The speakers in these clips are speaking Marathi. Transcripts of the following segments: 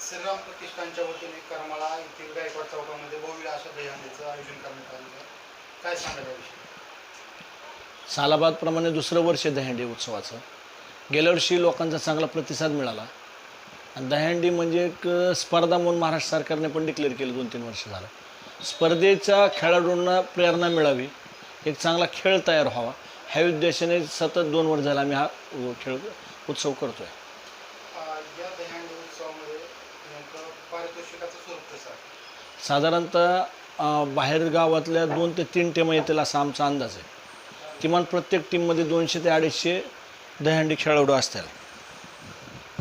श्रीराम प्रतिष्ठानच्या वतीने करमाळा येथील गायकवाड चौकामध्ये भव्य अशा दहीहंडीचं आयोजन करण्यात आलेलं आहे. काय सांगाल याविषयी? सालाबादप्रमाणे दुसरं वर्ष दहीहंडी उत्सवाचं. गेल्या वर्षी लोकांचा चांगला प्रतिसाद मिळाला. आणि दहीहंडी म्हणजे एक स्पर्धा म्हणून महाराष्ट्र सरकारने पण डिक्लेअर केलं दोन तीन वर्ष झालं. स्पर्धेच्या खेळाडूंना प्रेरणा मिळावी एक चांगला खेळ तयार व्हावा ह्या उद्देशाने सतत दोन वर्ष झाला आम्ही हा खेळ उत्सव करतो आहे या दहीहंडी उत्सवामध्ये पारितोषिकाचं स्वरूप कसं आहे? साधारणतः अ, बाहेर गावातल्या दोन ते तीन टीम येतील असा आमचा अंदाज आहे. किमान प्रत्येक टीममध्ये दोनशे ते अडीचशे दहीहंडी खेळाडू असतील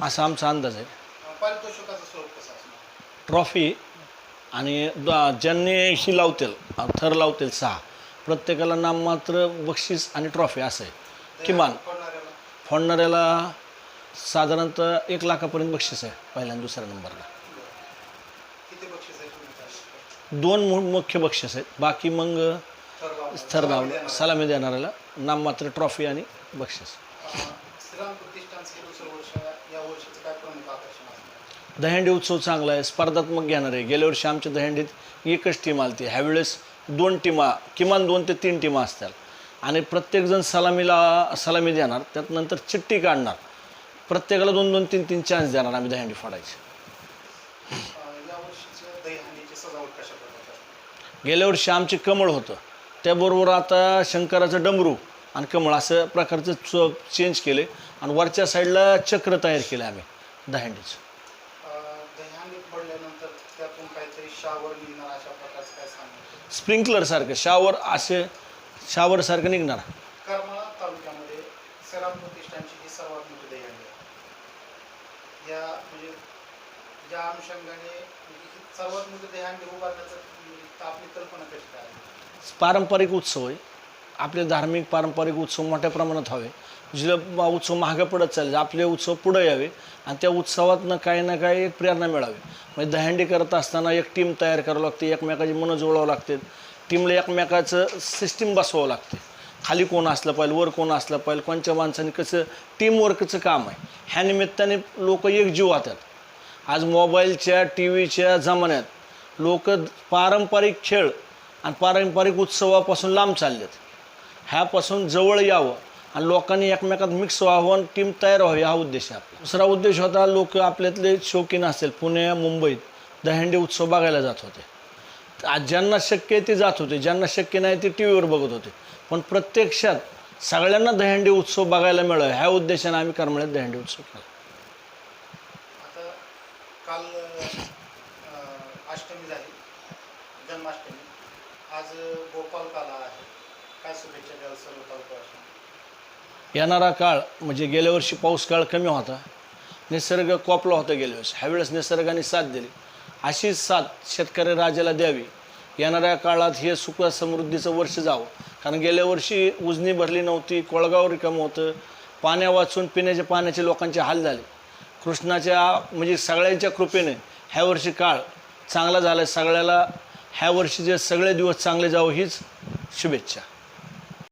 असा आमचा अंदाज आहे. अं, पारितोषिकाचं स्वरूप कसं असणार? ट्रॉफी आणि द- ज्यांनी ही लावतील अ, थर लावतील सहा प्रत्येकाला नाममात्र बक्षीस आणि ट्रॉफी असं आहे. किमान फोडणाऱ्याला साधारणतः एक लाखापर्यंत बक्षीस आहे पहिल्या आणि दुसऱ्या नंबरला. दोन मुख्य बक्षीस आहेत. बाकी मग लावलं सलामी देणाऱ्याला नाममात्र ट्रॉफी आणि बक्षीस. दहीहंडी उत्सव चांगला आहे स्पर्धात्मक घेणार आहे. गेल्या वर्षी आमच्या दहीहंडीत एकच टीम आली ह्यावेळेस दोन टीमा किमान दोन ते तीन टीमा असतील. आणि प्रत्येकजण सलामीला सलामी देणार. त्यात नंतर चिठ्ठी काढणार. प्रत्येकाला दोन दोन तीन तीन चान्स देणार आम्ही दहीहंडी फोडायची. गेल्या वर्षी आमचे कमळ होतं. त्याबरोबर आता शंकराचं डमरू आणि कमळ असं प्रकारचं च चेंज केले आणि वरच्या साईडला चक्र तयार केलं आम्ही दहीहंडीचं. शावर स्प्रिंकलरसारखं शावर असे शावरसारखं निघणार. श्रीराम ही सर्वात मोठी दहीहंडी आहे. या म्हणजे ज्या अनुषंगाने म्हणजे सर्वात मोठी दहीहंडी उभारण्याचं म्हणजे आपली कल्पना कशी काय आहे? पारंपरिक उत्सव आहे. आपले धार्मिक पारंपरिक उत्सव मोठ्या प्रमाणात हवे. जे उत्सव महागे पडत चालले आपले उत्सव पुढे यावे आणि त्या उत्सवातनं काही ना काही एक प्रेरणा मिळावी. म्हणजे दहंडी करत असताना एक टीम तयार करावं लागते एकमेकाची मनं जुळवावं लागते. टीमला एकमेकाचं सिस्टीम बसवावं लागते. खाली कोण असलं पाहिजे वर कोण असलं पाहिजे कोणच्या माणसाने कसं टीमवर्कचं काम आहे. ह्या निमित्ताने लोक एकजीव होतात. आज मोबाईलच्या टी व्हीच्या जमान्यात लोक पारंपरिक खेळ आणि पारंपरिक उत्सवापासून लांब चाललेत. ह्यापासून जवळ यावं आणि लोकांनी एकमेकात मिक्स व्हावं आणि टीम तयार व्हावी हा उद्देश आहे दुसरा उद्देश होता लोक आपल्यातले शौकीन असेल. पुणे मुंबईत दहंडी उत्सव बघायला जात होते. आज ज्यांना शक्य आहे ते जात होते ज्यांना शक्य नाही ते टी व्हीवर बघत होते. पण प्रत्यक्षात सगळ्यांना दहंडी उत्सव बघायला मिळावा ह्या उद्देशाने आम्ही करमळ्यात दहंडी उत्सव केला. आता काल अं, अष्टमी झाली जन्माष्टमी. आज गोपाल काला आहे. काय शुभेच्छा द्याल सर्व तालुकावासियांना येणारा काळ म्हणजे गेल्या वर्षी पाऊस काळ कमी होता. निसर्ग कोपला होता गेल्या वर्षी. ह्यावेळेस निसर्गाने साथ दिली. अशीच साथ शेतकरी राजाला द्यावी. येणाऱ्या काळात हे सुख समृद्धीचं वर्ष जावं. कारण गेल्या वर्षी उजनी भरली नव्हती कोळगाव रिकामं होतं. पाण्या वाचून पिण्याच्या पाण्याचे लोकांचे हाल झाले. कृष्णाच्या म्हणजे सगळ्यांच्या कृपेने ह्या वर्षी काळ चांगला झाला. सगळ्याला ह्या वर्षीचे सगळे दिवस चांगले जावं हीच शुभेच्छा.